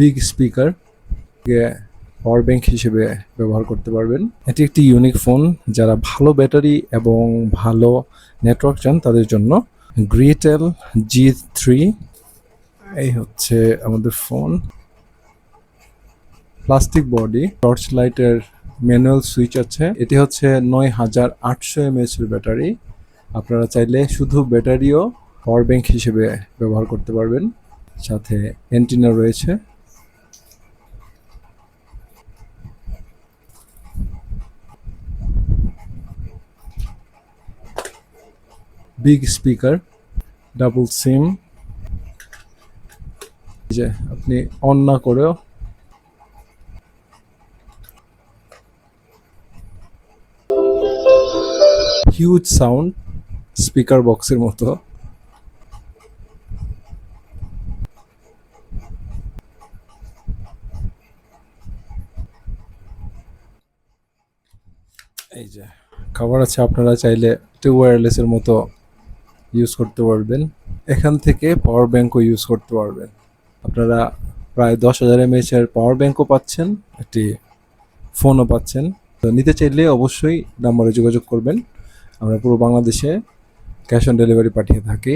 Big speaker power bank হিসেবে ব্যবহার করতে পারবেন। এটি একটি ইউনিক ফোন যারা ভালো ব্যাটারি এবং ভালো নেটওয়ার্ক চান তাদের জন্য। গ্রিটেল জি থ্রি এই হচ্ছে আমাদের ফোন প্লাস্টিক বডি টর্চ লাইটের ম্যানুয়াল সুইচ আছে। এটি হচ্ছে নয় হাজার আটশো এমএএচ এর ব্যাটারি আপনারা চাইলে শুধু ব্যাটারিও পাওয়ার ব্যাংক হিসেবে ব্যবহার করতে পারবেন। সাথে অ্যান্টিনা রয়েছে। বিগ স্পিকার ডাবল সিম যে আপনি অন না করেও হিউজ সাউন্ড স্পিকার বক্সের মতো। এই যে খাবার আছে, আপনারা চাইলে একটু ওয়্যারলেসের মতো ইউজ করতে পারবেন। এখান থেকে পাওয়ার ব্যাঙ্কও ইউজ করতে পারবেন। আপনারা প্রায় দশ হাজার এমএইচ এর পাওয়ার ব্যাঙ্কও পাচ্ছেন, একটি ফোনও পাচ্ছেন। তো নিতে চাইলে অবশ্যই নাম্বারে যোগাযোগ করবেন। আমরা পুরো বাংলাদেশে ক্যাশ অন ডেলিভারি পাঠিয়ে থাকি।